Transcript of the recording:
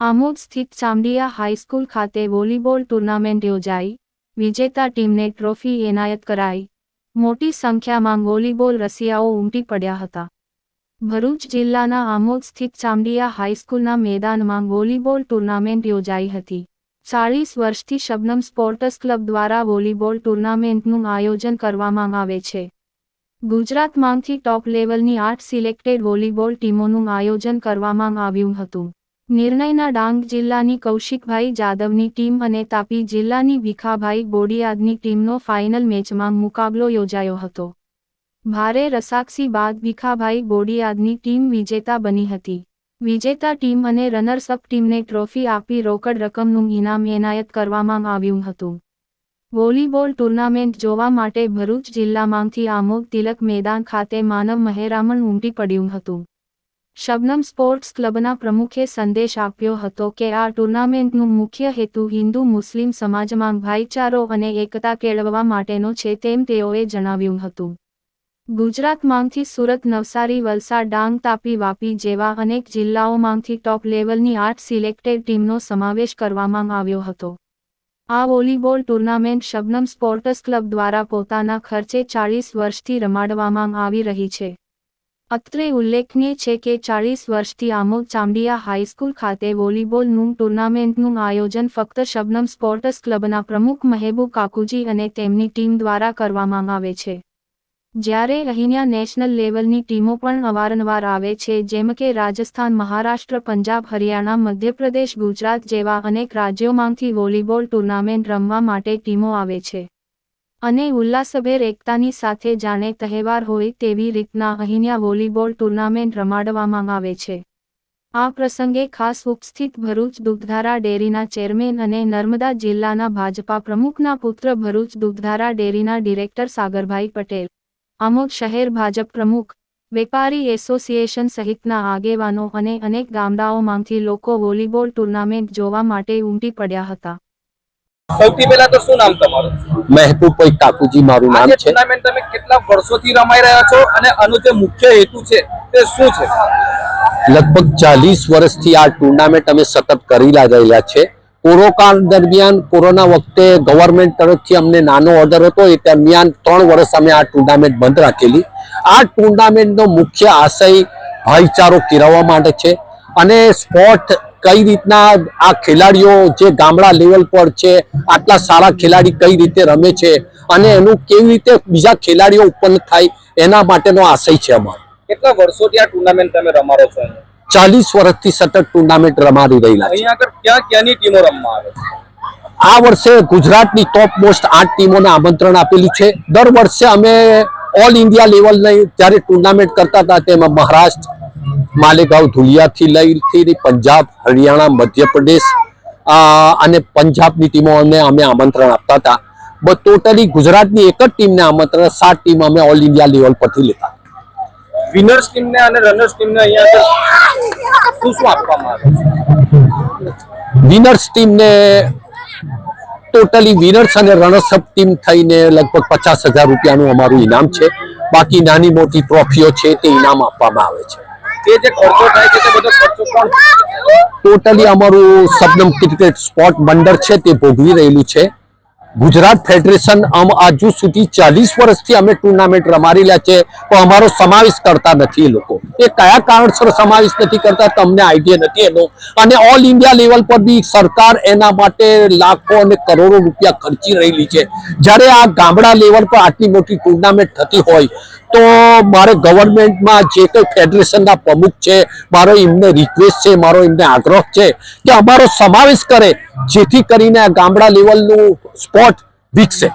આમોદ સ્થિત ચામડિયા હાઈસ્કૂલ ખાતે volleyball tournament યોજાઈ. વિજેતા ટીમને ટ્રોફી એનાયત કરાઈ. મોટી સંખ્યામાં વોલીબોલ રસિયાઓ ઉમટી પડ્યા હતા. ભરૂચ જિલ્લાના આમોદ સ્થિત ચામડિયા હાઈસ્કૂલના મેદાનમાં વોલીબોલ ટુર્નામેન્ટ યોજાઈ હતી. ચાળીસ વર્ષથી શબનમ સ્પોર્ટ્સ ક્લબ દ્વારા વોલીબોલ ટુર્નામેન્ટનું આયોજન કરવામાં આવે છે. ગુજરાતમાંથી ટોપ લેવલની આઠ સિલેક્ટેડ વોલીબોલ ટીમોનું આયોજન કરવામાં આવ્યું હતું. નિર્ણયના ડાંગ જિલ્લાની કૌશિકભાઈ જાદવની ટીમ અને તાપી જિલ્લાની ભીખાભાઈ બોડિયાદની ટીમનો ફાઇનલ મેચમાં મુકાબલો યોજાયો હતો. ભારે રસાક્ષી બાદ ભીખાભાઈ બોડિયાદની ટીમ વિજેતા બની હતી. વિજેતા ટીમ અને રનર્સઅપ ટીમને ટ્રોફી આપી રોકડ રકમનું ઇનામ એનાયત કરવામાં આવ્યું હતું. વોલીબોલ ટુર્નામેન્ટ જોવા માટે ભરૂચ જિલ્લામાંથી આમોગ તિલક મેદાન ખાતે માનવ મહેરામણ ઉમટી પડ્યું હતું. શબનમ સ્પોર્ટ્સ ક્લબના પ્રમુખે સંદેશ આપ્યો હતો કે આ ટુર્નામેન્ટનું મુખ્ય હેતુ હિન્દુ મુસ્લિમ સમાજમાં ભાઈચારો અને એકતા કેળવવા માટેનો છે તેમ તેઓએ જણાવ્યું હતું. ગુજરાતમાંથી સુરત, નવસારી, વલસાડ, ડાંગ, તાપી, વાપી જેવા અનેક જિલ્લાઓમાંથી ટોપ લેવલની આઠ સિલેક્ટેડ ટીમનો સમાવેશ કરવામાં આવ્યો હતો. આ volleyball tournament Shabnam sports club દ્વારા પોતાના ખર્ચે ચાળીસ વર્ષથી રમાડવામાં આવી રહી છે. અત્રે ઉલ્લેખનીય છે કે ચાળીસ વર્ષથી આમોદ ચામડિયા હાઈસ્કૂલ ખાતે વોલીબોલનું ટુર્નામેન્ટનું આયોજન ફક્ત શબનમ સ્પોર્ટ્સ ક્લબના પ્રમુખ મહેબૂબ કાકુજી અને તેમની ટીમ દ્વારા કરવામાં આવે છે. જ્યારે અહીંયા નેશનલ લેવલની ટીમો પણ અવારનવાર આવે છે, જેમ કે રાજસ્થાન, મહારાષ્ટ્ર, પંજાબ, હરિયાણા, મધ્યપ્રદેશ, ગુજરાત જેવા અનેક રાજ્યોમાંથી વોલીબોલ ટુર્નામેન્ટ રમવા માટે ટીમો આવે છે. અને ઉલ્લાસભેર એકતાની સાથે જાણે તહેવાર હોય તેવી રીતના અહીંયા વોલીબોલ ટુર્નામેન્ટ રમાડવામાં આવે છે. આ પ્રસંગે ખાસ ઉપસ્થિત ભરૂચ દૂધધારા ડેરીના ચેરમેન અને નર્મદા જિલ્લાના ભાજપા પ્રમુખના પુત્ર ભરૂચ દૂધધારા ડેરીના ડિરેક્ટર સાગરભાઈ પટેલ, આમોદ શહેર ભાજપ પ્રમુખ, વેપારી એસોસિએશન સહિતના આગેવાનો અને અનેક ગામડાઓમાંથી લોકો વોલીબોલ ટુર્નામેન્ટ જોવા માટે ઉમટી પડ્યા હતા. સૌથી પહેલા તો શું નામ તમારું? મહેબૂબ ભાઈ કાકુજી મારું નામ છે. ટુર્નામેન્ટ તમે કેટલા વર્ષોથી રમાઈ રહ્યા છો અને આનો જે મુખ્ય હેતુ છે તે શું છે? લગભગ ચાલીસ વર્ષથી આ ટુર્નામેન્ટ અમે સતત કરી રહ્યા છે. કોરોકાળ દરમિયાન કોરોના વખતે ગવર્મેન્ટ તરફથી અમને નાનો ઓર્ડર હતો એ દરમિયાન ત્રણ વર્ષ અમે આ ટુર્નામેન્ટ બંધ રાખેલી. આ ટુર્નામેન્ટનો મુખ્ય આશય ભાઈચારો કેળવવા માટે છે. અને સ્પોર્ટ કઈ રીતના આ ખેલાડીઓ જે ગામડા લેવલ પર છે આટલા સારા ખેલાડી કઈ રીતે રમે છે અને એનું કેવી રીતે બીજા ખેલાડીઓ ઉત્પન્ન થાય એના માટેનો આશય છે અમારો. કેટલા વર્ષોથી આ ટુર્નામેન્ટ તમે રમાડો છો ચાલીસ વર્ષથી સતત ટુર્નામેન્ટ રમાડી રહેલા છે. અહીંયા ક્યાં ક્યાંની ટીમો રમવા આવે આ વર્ષે ગુજરાતની ટોપ મોસ્ટ આઠ ટીમોને આમંત્રણ આપેલું છે. દર વર્ષે અમે ઓલ ઇન્ડિયા લેવલની જ્યારે ટુર્નામેન્ટ કરતા હતા તેમાં મહારાષ્ટ્ર માલેગાંવ ધુલિયાથી લઈ પંજાબ હરિયાણા મધ્યપ્રદેશ અને પંજાબની ટીમો અમે આમંત્રણ આપતા હતા. બસ ટોટલી ગુજરાતની એક જ ટીમને આમંત્રણ સાત ટીમ અમે ઓલ ઇન્ડિયા લેવલ પરથી લેતા. વિનર્સ ટીમને અને રનર્સ ટીમને અહીંયા શું શું આપવામાં આવે? વિનર્સ ટીમને ટોટલી વિનર્સ અને રનર્સઅપ ટીમ થઈને લગભગ પચાસ હજાર રૂપિયાનું અમારું ઇનામ છે. બાકી નાની મોટી ટ્રોફીઓ છે તે ઇનામ આપવામાં આવે છે. તે જે ખર્ચો થાય છે તે બધો ખર્ચો કોણ ટોટલી અમારું સબનમ ક્રિકેટ સ્પોટ બંદર છે તે ભોગવી રહેલું છે. ગુજરાત ફેડરેશન આમ આજુ સુધી ચાલીસ વર્ષથી અમે ટુર્નામેન્ટ રમાડેલા છે પણ અમારો સમાવેશ કરતા નથી એ લોકો. એ કયા કારણસર સમાવેશ નથી કરતા તમને આઈડિયા નથી એનો? અને ઓલ ઇન્ડિયા લેવલ પર બી સરકાર એના માટે લાખો અને કરોડો રૂપિયા ખર્ચી રહેલી છે. જ્યારે આ ગામડા લેવલ પર આટલી મોટી ટુર્નામેન્ટ થતી હોય, તો મારે ગવર્મેન્ટમાં જે કંઈ ફેડરેશનના પ્રમુખ છે, મારો એમને રિક્વેસ્ટ છે, મારો એમને આગ્રહ છે કે અમારો સમાવેશ કરે, જેથી કરીને આ ગામડા લેવલનું સ્પોર્ટ bitse